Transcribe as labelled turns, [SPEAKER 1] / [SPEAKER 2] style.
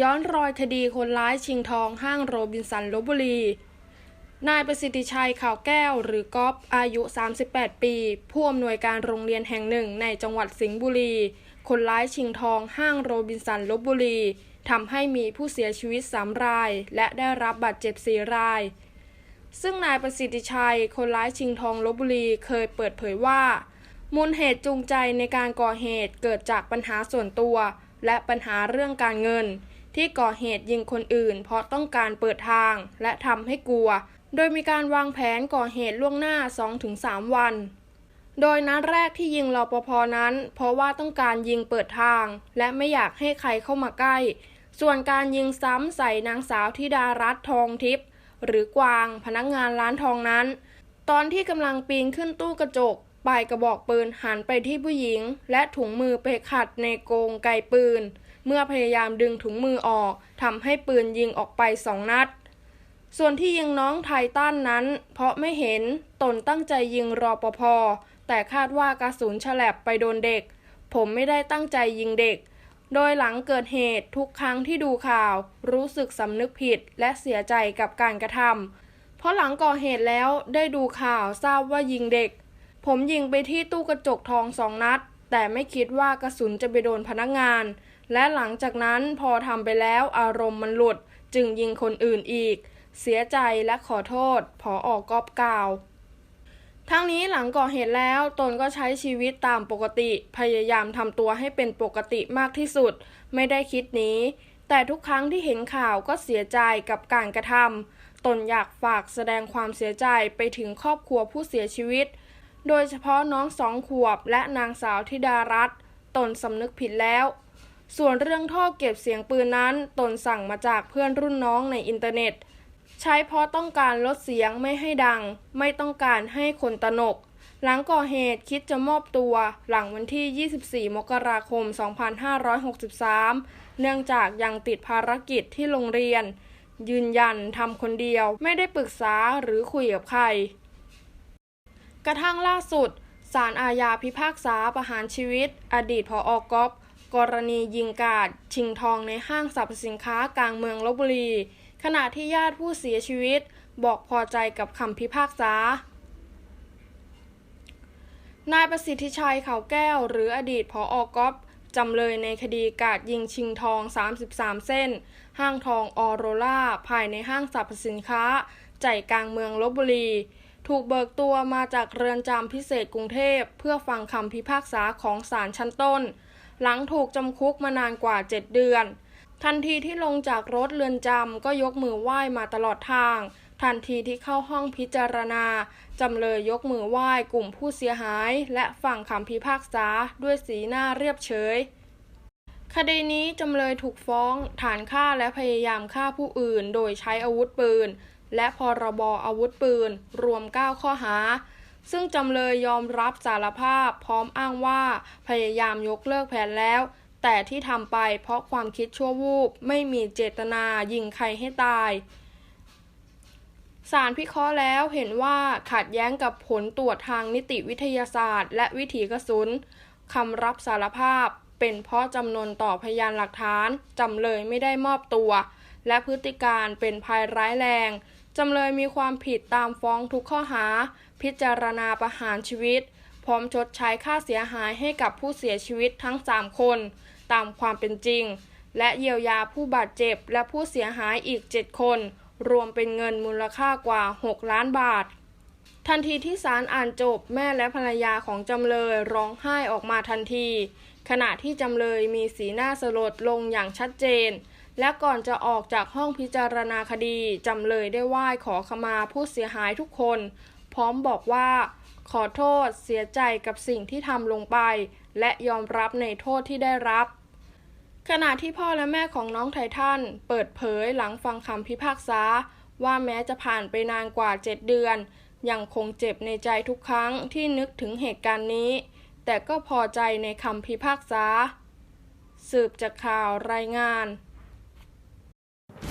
[SPEAKER 1] ย้อนรอยคดีคนร้ายชิงทองห้างโรบินสันลบบุรี นายประสิทธิชัยข่าวแก้วหรือก๊อฟอายุ 38 ปี ผู้อำนวยการโรงเรียนแห่งหนึ่งในจังหวัดสิงห์บุรี คนร้ายชิงทองห้างโรบินสันลบบุรีทำให้มีผู้เสียชีวิต 3 ราย และได้รับบาดเจ็บ 4 ราย ซึ่งนายประสิทธิชัย คนร้ายชิงทองลบบุรีเคยเปิดเผยว่า มูลเหตุจูงใจในการก่อเหตุเกิดจากปัญหาส่วนตัว และปัญหาเรื่องการเงิน ที่ก่อเหตุยิงคนอื่น เพราะต้องการเปิดทางและทำให้กลัว โดยมีการวางแผนก่อเหตุล่วงหน้า 2-3 วัน โดยนัดแรกที่ยิงรปภนั้น เพราะว่าต้องการยิงเปิดทาง และไม่อยากให้ใครเข้ามาใกล้ ส่วนการยิงซ้ำใส่นางสาวธิดารัตน์ทองทิพย์หรือกวางพนักงานร้านทองนั้น ตอนที่กำลังปีนขึ้นตู้กระจกปลายกระบอกปืนหันไปที่ผู้หญิง และถุงมือไปขัดในโกงไกปืน เมื่อพยายามดึงถุงมือออกทำให้ปืนยิงออกไปสองนัด ส่วนที่ยิงน้องไทตันนั้น เพราะไม่เห็นตนตั้งใจยิงรอปภแต่คาดว่ากระสุนฉลับไปโดนเด็ก ผมไม่ได้ตั้งใจยิงเด็ก โดยหลังเกิดเหตุทุกครั้งที่ดูข่าว รู้สึกสำนึกผิดและเสียใจกับการกระทำเพราะหลังก่อเหตุแล้วได้ดูข่าวทราบว่ายิงเด็ก ผมยิงไปที่ตู้กระจกทองสองนัด แต่ไม่คิดว่ากระสุนจะไปโดนพนักงาน และหลังจากนั้นพอทำไปแล้วอารมณ์มันหลุดจึงยิงคนอื่นอีก เสียใจและขอโทษผอออกกอบกล่าวทั้งนี้หลังก่อเหตุแล้วตนก็ใช้ชีวิตตามปกติ พยายามทำตัวให้เป็นปกติมากที่สุด ไม่ได้คิดหนี้แต่ทุกครั้งที่เห็นข่าวก็เสียใจกับการกระทำตนอยากฝากแสดงความเสียใจไปถึงครอบครัวผู้เสียชีวิต โดยเฉพาะน้องสองขวบและนางสาวธิดารัตน์ตนสำนึกผิดแล้ว ส่วนเรื่องท่อเก็บเสียงปืนนั้น ตนสั่งมาจากเพื่อนรุ่นน้องในอินเทอร์เน็ต ใช้เพราะต้องการลดเสียงไม่ให้ดัง ไม่ต้องการให้คนตนก หลังก่อเหตุคิดจะมอบตัวหลังวันที่ 24 มกราคม 2563 เนื่องจากยังติดภารกิจที่โรงเรียน ยืนยันทำคนเดียวไม่ได้ปรึกษาหรือคุยกับใคร กระทั่งล่าสุดศาลอาญาพิพากษาประหารชีวิต อดีตผออกอฟ กรณียิงกาดชิงทองในห้างสรรพสินค้ากลางเมืองลบบุรี ขณะที่ญาติผู้เสียชีวิตบอกพอใจกับคำพิพากษานายประสิทธิชัยเขาแก้ว หรืออดีตผออกอฟจำเลยในคดีกาดยิงชิงทอง 33 เส้น ห้างทองออโรล่าภายในห้างสรรพสินค้า ใจกลางเมืองลบบุรี ถูกเบิกตัวมาจากเรือนจำพิเศษกรุงเทพ เพื่อฟังคำพิพากษาของศาลชั้นต้น หลังถูกจำคุกมานานกว่า 7 เดือน ทันทีที่ลงจากรถเรือนจำก็ยกมือไหว้มาตลอดทาง ทันทีที่เข้าห้องพิจารณา จำเลยยกมือไหว้กลุ่มผู้เสียหาย และฟังคำพิพากษาด้วยสีหน้าเรียบเฉยคดีนี้จำเลยถูกฟ้องฐานฆ่าและพยายามฆ่าผู้อื่น โดยใช้อาวุธปืน และพรบอาวุธปืน รวม 9 ข้อหา ซึ่งจำเลยยอมรับสารภาพพร้อมอ้างว่าพยายามยกเลิกแผนแล้ว แต่ที่ทำไปเพราะความคิดชั่ววูบไม่มีเจตนายิงใครให้ตายสารพิเคราะห์แล้วเห็นว่าขัดแย้งกับผลตรวจทางนิติวิทยาศาสตร์ และวิถีกระสุนคำรับสารภาพเป็นเพราะจำนวนต่อพยานหลักฐาน จำเลยไม่ได้มอบตัว และพฤติการเป็นภัยร้ายแรง จำเลยมีความผิดตามฟ้องทุกข้อหา พิจารณาประหารชีวิต พร้อมชดใช้ค่าเสียหายให้กับผู้เสียชีวิตทั้ง 3 คน ตามความเป็นจริง และเยียวยาผู้บาดเจ็บและผู้เสียหายอีก 7 คน รวมเป็นเงินมูลค่ากว่า 6 ล้านบาท ทันทีที่ศาลอ่านจบแม่และภรรยาของจำเลยร้องไห้ออกมาทันที ขณะที่จำเลยมีสีหน้าสลดลงอย่างชัดเจน และก่อนจะออกจากห้องพิจารณาคดีจำเลยได้ไหว้ขอขมาผู้เสียหายทุกคน พร้อมบอกว่า ขอโทษเสียใจกับสิ่งที่ทำลงไป และยอมรับในโทษที่ได้รับ ขณะที่พ่อและแม่ของน้องไททันเปิดเผยหลังฟังคำพิพากษา ว่าแม้จะผ่านไปนานกว่า 7 เดือน ยังคงเจ็บในใจทุกครั้งที่นึกถึงเหตุการณ์นี้ แต่ก็พอใจในคำพิพากษา สืบจากข่าวรายงาน